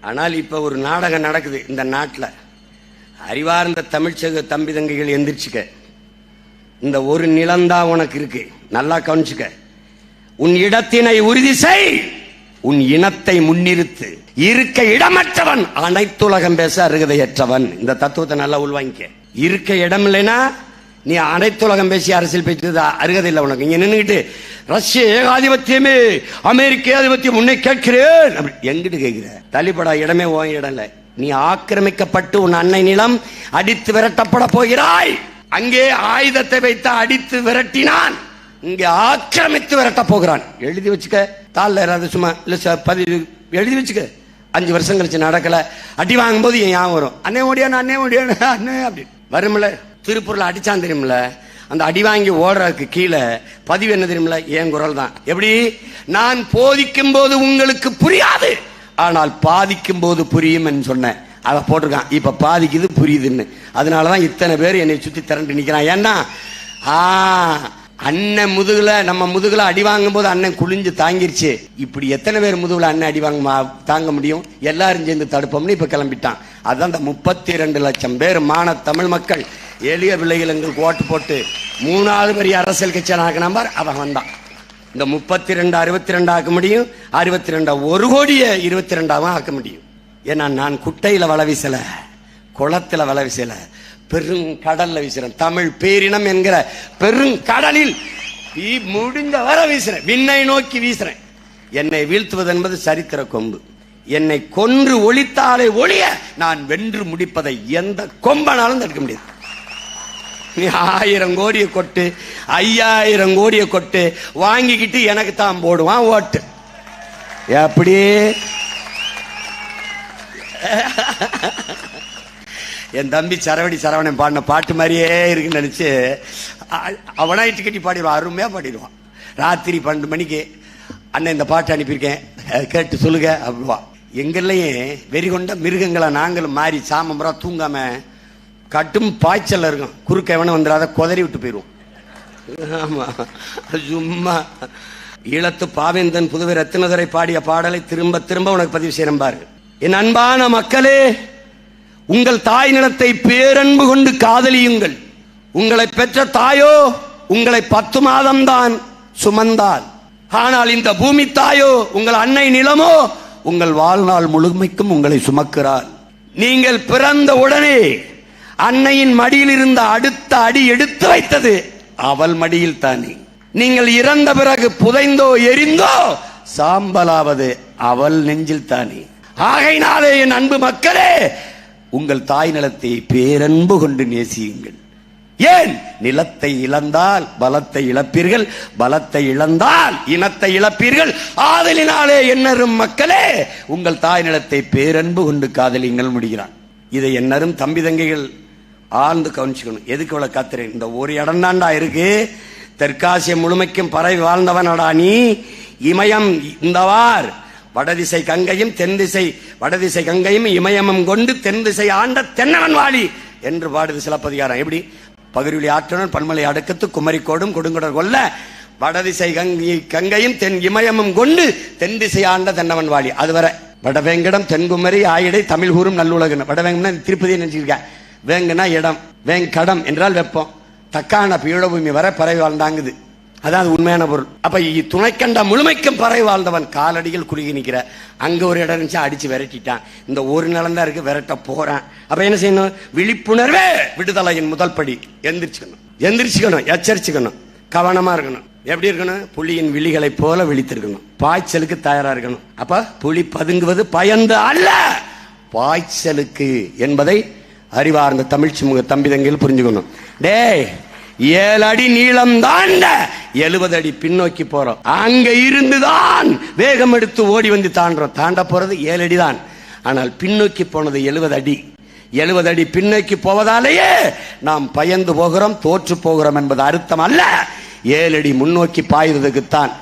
ஆனால் இப்ப ஒரு நாடகம் நடக்குது இந்த நாட்டில். அறிவார்ந்த தமிழ்ச்சக தம்பி தங்கைகள் எந்திரிச்சுக்க. இந்த ஒரு நிலந்தான் உனக்கு இருக்கு. நல்லா கவனிச்சுக்க. உன் இடத்தினை உறுதி செய். உன் இனத்தை முன்னிறுத்து. இருக்க இடமற்றவன். அனைத்துலகம் பேச அருகதையற்றவன். இந்த தத்துவத்தை நல்லா உள்வாங்கிக்க. இருக்க இடம் இல்லைன்னா நீ அனைத்துலகம் பேசி அரசியல் பேசுறது அருகதை இல்லை உனக்கு. இங்க நின்றுக்கிட்டு ரஷ்ய ஏகாதிபத்தியமே அமெரிக்க ஏகாதிபத்தியம் உன்னை கேட்கிறேன். அப்படி எங்கிட்டு கேட்கிற? தள்ளிப்படா இடமே ஓ இடம் இல்லை நீ ஆக்கிரமிக்கப்பட்டு உன் அன்னை நிலம் அடித்து விரட்டப்பட போகிறாய். அங்கே ஆயுதத்தை வைத்து அடித்து விரட்டினான். இங்கே ஆக்கிரமித்து விரட்ட போகிறான். எழுதி வச்சுக்க. தாளில் யாராவது சும்மா இல்லை சார் பதிவு. எழுதி வச்சுக்க. அஞ்சு வருஷம் கழிச்சு நடக்கல. அடி வாங்கும்போது என் ஞாபகம் வரும். அண்ணே ஓடியானு அண்ணே ஓடியானு அண்ணே அப்படி வரும்ல. திருப்பூரில் அடிச்சான் தெரியுமில்ல? அந்த அடி வாங்கி ஓடுறதுக்கு கீழே பதிவு என்ன தெரியுமில்ல? என் குரல் தான். எப்படி? நான் போதிக்கும் போது உங்களுக்கு புரியாது. ஆனால் பாதிக்கும் போது புரியும் சொன்னேன். அதை போட்டிருக்கான். இப்ப பாதிக்குது புரியுதுன்னு. அதனாலதான் இத்தனை பேர் என்னை சுத்தி திரண்டு நிக்கிறான். ஏன்னா ஆ அண்ணன் முதுகுல நம்ம முதுகுல அடி வாங்கும் போது அண்ணன் குளிஞ்சு தாங்கிருச்சு. இப்படி எத்தனை பேர் முதுகுல அண்ணன் அடி வாங்க தாங்க முடியும்? எல்லாரும் சேர்ந்து தடுப்போம்னு இப்ப கிளம்பிட்டான். அதுதான் அந்த முப்பத்தி ரெண்டு லட்சம் பேர் மான தமிழ் மக்கள். எளிய பிள்ளைகள் எங்களுக்கு ஓட்டு போட்டு மூணாவது பெரிய அரசியல் கட்சி நம்பர் அவன் வந்தான் இந்த முப்பத்தி ரெண்டு அறுபத்தி ரெண்டு ஆக்க முடியும். அறுபத்தி ரெண்டா ஒரு கோடியை இருபத்தி ரெண்டாவும் ஆக்க முடியும். ஏன்னா நான் குட்டையில் வள வீசல குளத்தில் வள வீசல பெருங்கடல்ல வீசுறேன். தமிழ் பேரினம் என்கிற பெருங்கடலில் கடலில் முடிஞ்ச வர வீசுறேன். விண்ணை நோக்கி வீசுறேன். என்னை வீழ்த்துவது என்பது சரித்திர கொம்பு. என்னை கொன்று ஒழித்தாலே ஒழிய நான் வென்று முடிப்பதை எந்த கொம்பனாலும் தடுக்க முடியாது. நீ ஆயிரம் கோடியை கொட்டு ஐயாயிரம் கோடியை கொட்டு வாங்கிக்கிட்டு எனக்கு தான் போடுவான் ஓட்டு. எப்படி என் தம்பி சரவடி சரவணன் பாடின பாட்டு மாதிரியே இருக்குன்னு நினச்சி அவனா இட்டு கட்டி பாடிடுவான் அருமையாக பாடிடுவான். ராத்திரி பன்னெண்டு மணிக்கு அண்ணன் இந்த பாட்டு அனுப்பியிருக்கேன் கேட்டு சொல்லுங்க அப்படிவா. எங்கெல்லையும் வெறி கொண்ட மிருகங்களை நாங்களும் மாறி சாமம்புறா தூங்காமல் கட்டும் பாய்ச்சல் இருக்கும். குறுக்க எவனும் வந்துடாத குதறி விட்டு போயிடுவோம். ஆமா. சும்மா. ஈழத்து பாவேந்தன் புதுவை ரத்தினதுரை பாடிய பாடலை திரும்ப திரும்ப உனக்கு பதிவு செய்யறேன் பாரு. என் அன்பான மக்களே உங்கள் தாய் நிலத்தை பேரன்பு கொண்டு காதலியுங்கள். உங்களை பெற்ற தாயோ உங்களை பத்து மாதம்தான் சுமந்தாள். ஆனால் இந்த பூமி தாயோ உங்கள் அன்னை நிலமோ உங்கள் வாழ்நாள் முழுமைக்கும் உங்களை சுமக்கிறாள். நீங்கள் பிறந்த உடனே அன்னையின் மடியில் இருந்த அடுத்த அடி எடுத்து வைத்தது. அவள் மடியில் தானே. நீங்கள் இறந்த பிறகு புதைந்தோ எரிந்தோ சாம்பலாவது அவள் நெஞ்சில் தானே. ஆகையினாலே என் அன்பு மக்களே உங்கள் தாய் நிலத்தை பேரன்பு கொண்டு நேசியுங்கள். ஏன்? நிலத்தை இழந்தால் பலத்தை இழப்பீர்கள் பலத்தை இழந்தால் இனத்தை இழப்பீர்கள். ஆதலினாலே என்னரும் மக்களே உங்கள் தாய் நிலத்தை பேரன்பு கொண்டு காதலிங்கள் முடிகிறான். இதை என்னரும் தம்பி தங்கைகள் ஆழ்ந்து கவனிச்சுக்கணும். எதுக்கு இவ்வளவு கத்துறேன் இந்த ஒரு இடம் தான்டா இருக்கு. தெற்காசியம் முழுமைக்கும் பரவி வாழ்ந்தவனடா நீ. இமயம் இந்தவார். வடதிசை கங்கையும் தென் திசை வடதிசை கங்கையும் இமயமும் கொண்டு தென் திசை ஆண்ட தென்னவன் வாழி என்று பாடுது சிலப்பதிகாரம். எப்படி? பகிர்வெளி ஆற்றனர் பன்மலை அடுக்கத்து குமரிக்கோடும் கொடுங்குடர் கொல்ல வடதிசை கங்கை கங்கையும் தென் இமயமும் கொண்டு தென் திசை ஆண்ட தென்னவன் வாழி அதுவரை வடவேங்கடம் தென்குமரி ஆயிடை தமிழ் ஊரும் நல்லுலகன் வடவேங்கம்னா திருப்பதியை நினைச்சிருக்கேன். வேங்குனா இடம் வேங்கடம் என்றால் வெப்பம். தக்கான பீடபூமி வரை பறவை வாழ்ந்தாங்குது. அதான் உண்மையான பொருள். அப்ப இ- துணைக்கண்ட முழுமைக்கும் பறவை வாழ்ந்தவன் காலடியில் குறுகி நிற்கிற அங்க ஒரு இடம் இருந்துச்சு அடிச்சு விரட்டிட்டான். இந்த ஒரு நிலம் தான் இருக்கு விரட்ட போறான். அப்ப என்ன செய்யணும்? விழிப்புணர்வே விடுதலையின் முதல் படி. எந்திரிச்சுக்கணும். எந்திரிச்சுக்கணும் எச்சரிச்சுக்கணும். கவனமா இருக்கணும். எப்படி இருக்கணும்? புலியின் விழிகளைப் போல விழித்திருக்கணும். பாய்ச்சலுக்கு தயாரா இருக்கணும். அப்ப புலி பதுங்குவது பயந்து அல்ல. பாய்ச்சலுக்கு என்பதை அறிவார்ந்த தமிழ் சிமுக தம்பி தங்கையில் புரிஞ்சுக்கணும். டேய் ஏழு அடி நீளம் தாண்ட எழுபது அடி பின்னோக்கி போறோம். அங்க இருந்துதான் வேகம் எடுத்து ஓடி வந்து தாண்டோம் தாண்ட போறது ஏழு அடி தான் ஆனால் பின்னோக்கி போனது எழுபது அடி. எழுபது அடி பின்னோக்கி போவதாலேயே நாம் பயந்து போகிறோம் தோற்று போகிறோம் என்பது அர்த்தம் அல்ல. ஏழு அடி முன்னோக்கி பாய்வதற்குத்தான்